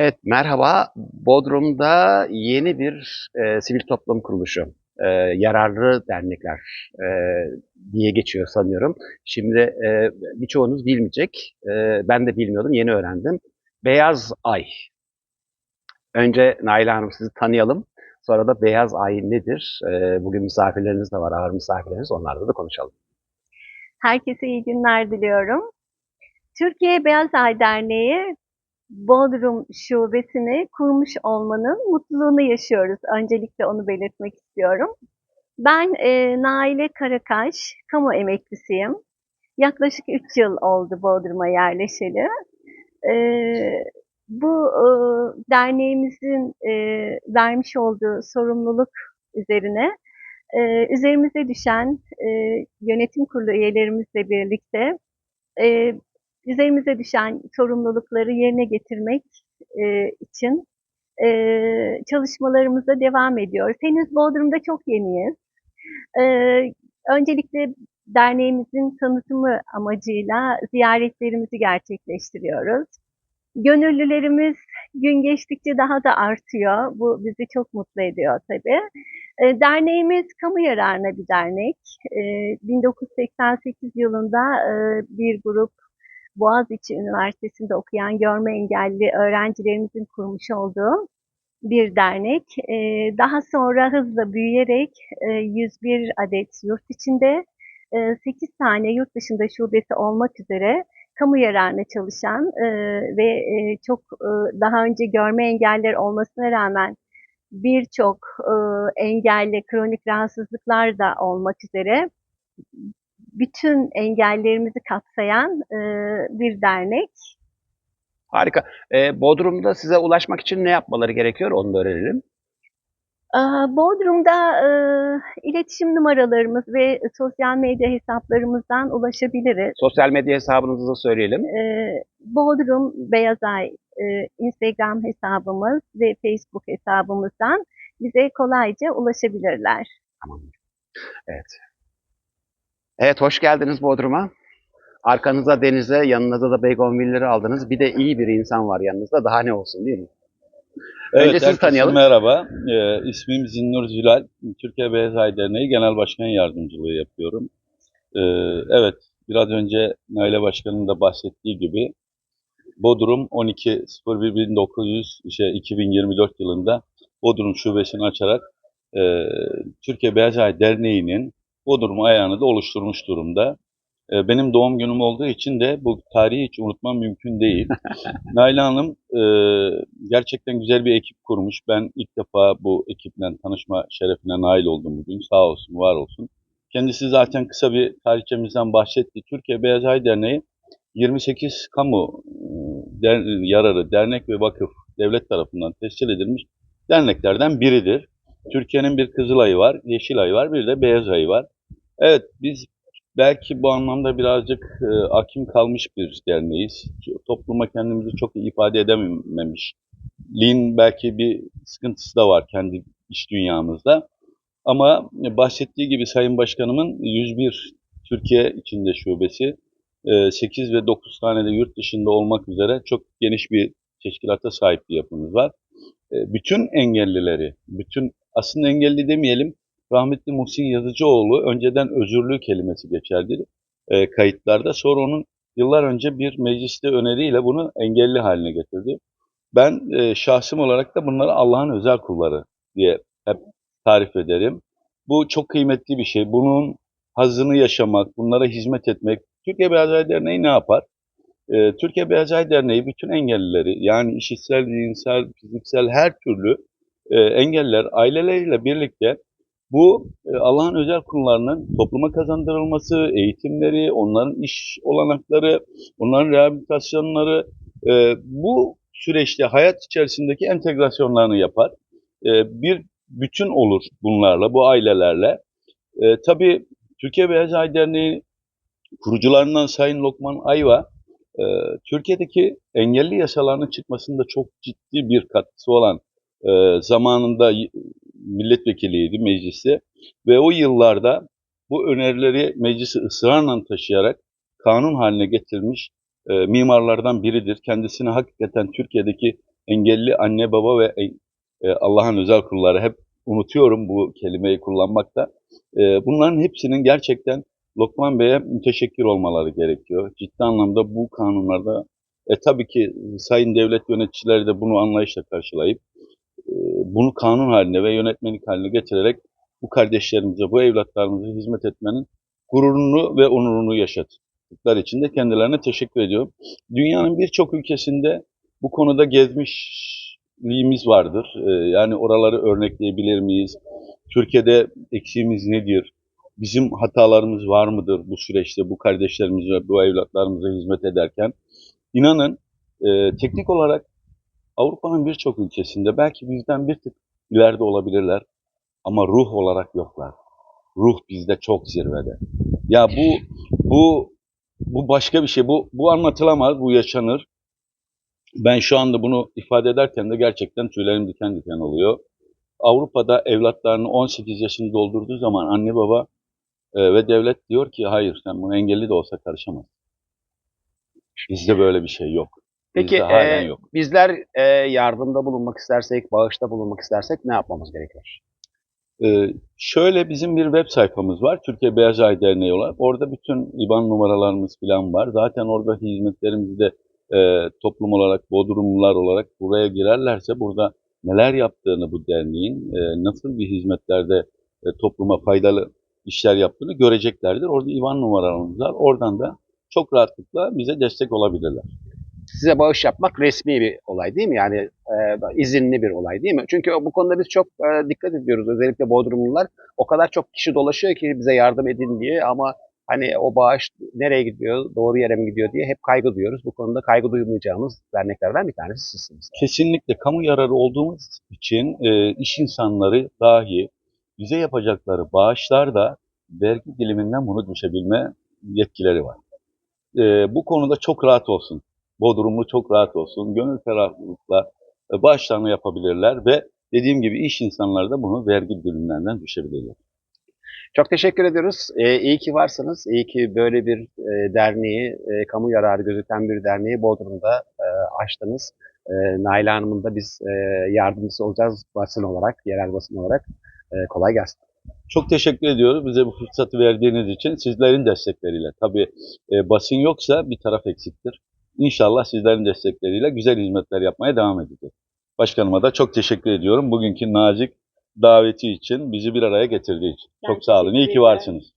Evet, merhaba. Bodrum'da yeni bir e, sivil toplum kuruluşu, e, yararlı dernekler e, diye geçiyor sanıyorum. Şimdi e, birçoğunuz bilmeyecek, e, ben de bilmiyordum, yeni öğrendim. Beyaz Ay. Önce Naila Hanım sizi tanıyalım. Sonra da Beyaz Ay nedir? E, bugün misafirleriniz de var, ağır misafirleriniz. Onlarla da konuşalım. Herkese iyi günler diliyorum. Türkiye Beyaz Ay Derneği Bodrum şubesini kurmuş olmanın mutluluğunu yaşıyoruz. Öncelikle onu belirtmek istiyorum. Ben e, Naile Karakaş, kamu emeklisiyim. Yaklaşık 3 yıl oldu Bodrum'a yerleşeli. E, bu e, derneğimizin e, vermiş olduğu sorumluluk üzerine e, üzerimize düşen e, yönetim kurulu üyelerimizle birlikte e, üzerimize düşen sorumlulukları yerine getirmek e, için e, çalışmalarımıza devam ediyoruz. Henüz Bodrum'da çok yeniyiz. E, öncelikle derneğimizin tanıtımı amacıyla ziyaretlerimizi gerçekleştiriyoruz. Gönüllülerimiz gün geçtikçe daha da artıyor. Bu bizi çok mutlu ediyor tabii. E, derneğimiz kamu yararına bir dernek. E, 1988 yılında e, bir grup Boğaziçi Üniversitesi'nde okuyan görme engelli öğrencilerimizin kurmuş olduğu bir dernek. E, daha sonra hızla büyüyerek e, 101 adet yurt içinde, e, 8 tane yurt dışında şubesi olmak üzere kamu yararına çalışan e, ve e, çok e, daha önce görme engeller olmasına rağmen birçok e, engelli kronik rahatsızlıklar da olmak üzere bütün engellerimizi kapsayan e, bir dernek. Harika. E, Bodrum'da size ulaşmak için ne yapmaları gerekiyor? Onu da öğrenelim. E, Bodrum'da e, iletişim numaralarımız ve sosyal medya hesaplarımızdan ulaşabiliriz. Sosyal medya hesabınızı da söyleyelim. E, Bodrum Beyaz Ay e, Instagram hesabımız ve Facebook hesabımızdan bize kolayca ulaşabilirler. Tamam. Evet. Evet, hoş geldiniz Bodrum'a. Arkanıza denize, yanınıza da Beygonville'leri aldınız. Bir de iyi bir insan var yanınızda. Daha ne olsun değil mi? Evet, Önce sizi tanıyalım. merhaba. Ee, ismim Zinnur Zülal. Türkiye Beyaz Ay Derneği Genel Başkan Yardımcılığı yapıyorum. Ee, evet, biraz önce Naile Başkan'ın da bahsettiği gibi Bodrum 12.01.1900 şey, 2024 yılında Bodrum şubesini açarak e, Türkiye Beyaz Ay Derneği'nin Bodrum ayağını da oluşturmuş durumda. E, benim doğum günüm olduğu için de bu tarihi hiç unutmam mümkün değil. Naila Hanım e, gerçekten güzel bir ekip kurmuş. Ben ilk defa bu ekiple tanışma şerefine nail oldum bugün. Sağ olsun, var olsun. Kendisi zaten kısa bir tarihçemizden bahsetti. Türkiye Beyaz Ay Derneği 28 kamu e, der, yararı, dernek ve vakıf devlet tarafından tescil edilmiş derneklerden biridir. Türkiye'nin bir Kızılay'ı var, Yeşilay'ı var, bir de Beyaz Ay'ı var. Evet, biz belki bu anlamda birazcık e, akim kalmış bir derneğiz. Topluma kendimizi çok iyi ifade edememiş. Lin belki bir sıkıntısı da var kendi iş dünyamızda. Ama bahsettiği gibi Sayın Başkanımın 101 Türkiye içinde şubesi, e, 8 ve 9 tane de yurt dışında olmak üzere çok geniş bir teşkilata sahip bir yapımız var. E, bütün engellileri, bütün aslında engelli demeyelim, rahmetli Muhsin Yazıcıoğlu önceden özürlü kelimesi geçerdi e, kayıtlarda. Sonra onun yıllar önce bir mecliste öneriyle bunu engelli haline getirdi. Ben e, şahsım olarak da bunları Allah'ın özel kulları diye hep tarif ederim. Bu çok kıymetli bir şey. Bunun hazını yaşamak, bunlara hizmet etmek. Türkiye Beyaz Derneği ne yapar? E, Türkiye Beyaz Ay Derneği bütün engellileri yani işitsel, zihinsel, fiziksel her türlü e, engeller aileleriyle birlikte bu e, Allah'ın özel kullarının topluma kazandırılması, eğitimleri, onların iş olanakları, onların rehabilitasyonları e, bu süreçte hayat içerisindeki entegrasyonlarını yapar. E, bir bütün olur bunlarla, bu ailelerle. E, tabii Türkiye Beyaz Ay Derneği kurucularından Sayın Lokman Ayva, e, Türkiye'deki engelli yasalarının çıkmasında çok ciddi bir katkısı olan e, zamanında milletvekiliydi mecliste ve o yıllarda bu önerileri meclisi ısrarla taşıyarak kanun haline getirmiş e, mimarlardan biridir. Kendisini hakikaten Türkiye'deki engelli anne baba ve e, Allah'ın özel kulları hep unutuyorum bu kelimeyi kullanmakta. E, bunların hepsinin gerçekten Lokman Bey'e müteşekkir olmaları gerekiyor. Ciddi anlamda bu kanunlarda e, tabii ki sayın devlet yöneticileri de bunu anlayışla karşılayıp e, bunu kanun haline ve yönetmelik haline getirerek bu kardeşlerimize, bu evlatlarımıza hizmet etmenin gururunu ve onurunu yaşattıkları için de kendilerine teşekkür ediyorum. Dünyanın birçok ülkesinde bu konuda gezmişliğimiz vardır. Ee, yani oraları örnekleyebilir miyiz? Türkiye'de eksiğimiz nedir? Bizim hatalarımız var mıdır bu süreçte bu kardeşlerimize, bu evlatlarımıza hizmet ederken? İnanın e, teknik olarak Avrupa'nın birçok ülkesinde belki bizden bir tık ileride olabilirler ama ruh olarak yoklar. Ruh bizde çok zirvede. Ya bu bu bu başka bir şey. Bu bu anlatılamaz, bu yaşanır. Ben şu anda bunu ifade ederken de gerçekten tüylerim diken diken oluyor. Avrupa'da evlatlarını 18 yaşını doldurduğu zaman anne baba e, ve devlet diyor ki hayır sen bunu engelli de olsa karışamaz. Bizde böyle bir şey yok. Peki Bizde halen e, yok. bizler e, yardımda bulunmak istersek, bağışta bulunmak istersek ne yapmamız gerekir? Ee, şöyle bizim bir web sayfamız var. Türkiye Beyaz Ay Derneği olarak. Orada bütün IBAN numaralarımız falan var. Zaten orada hizmetlerimizi de e, toplum olarak, Bodrumlular olarak buraya girerlerse burada neler yaptığını bu derneğin, e, nasıl bir hizmetlerde e, topluma faydalı işler yaptığını göreceklerdir. Orada IBAN numaralarımız var. Oradan da çok rahatlıkla bize destek olabilirler. Size bağış yapmak resmi bir olay değil mi? Yani e, izinli bir olay değil mi? Çünkü bu konuda biz çok e, dikkat ediyoruz. Özellikle Bodrumlular o kadar çok kişi dolaşıyor ki bize yardım edin diye ama hani o bağış nereye gidiyor, doğru yere mi gidiyor diye hep kaygı duyuyoruz. Bu konuda kaygı duymayacağımız derneklerden bir tanesi sizsiniz. kesinlikle kamu yararı olduğumuz için e, iş insanları dahi bize yapacakları bağışlar da vergi diliminden bunu düşebilme yetkileri var. E, bu konuda çok rahat olsun. Bodrumlu çok rahat olsun. Gönül ferahlıkla e, bağışlarını yapabilirler ve dediğim gibi iş insanları da bunu vergi dilimlerinden düşebilirler. Çok teşekkür ediyoruz. Ee, iyi ki varsınız. İyi ki böyle bir e, derneği, e, kamu yararı gözeten bir derneği Bodrum'da e, açtınız. E, Naila Hanım'ın da biz e, yardımcısı olacağız basın olarak, yerel basın olarak. E, kolay gelsin. Çok teşekkür ediyoruz bize bu fırsatı verdiğiniz için. Sizlerin destekleriyle. Tabii e, basın yoksa bir taraf eksiktir. İnşallah sizlerin destekleriyle güzel hizmetler yapmaya devam edeceğiz. Başkanıma da çok teşekkür ediyorum. Bugünkü nazik daveti için, bizi bir araya getirdiği için. Ben Çok sağ olun. İyi ki ederim. varsınız.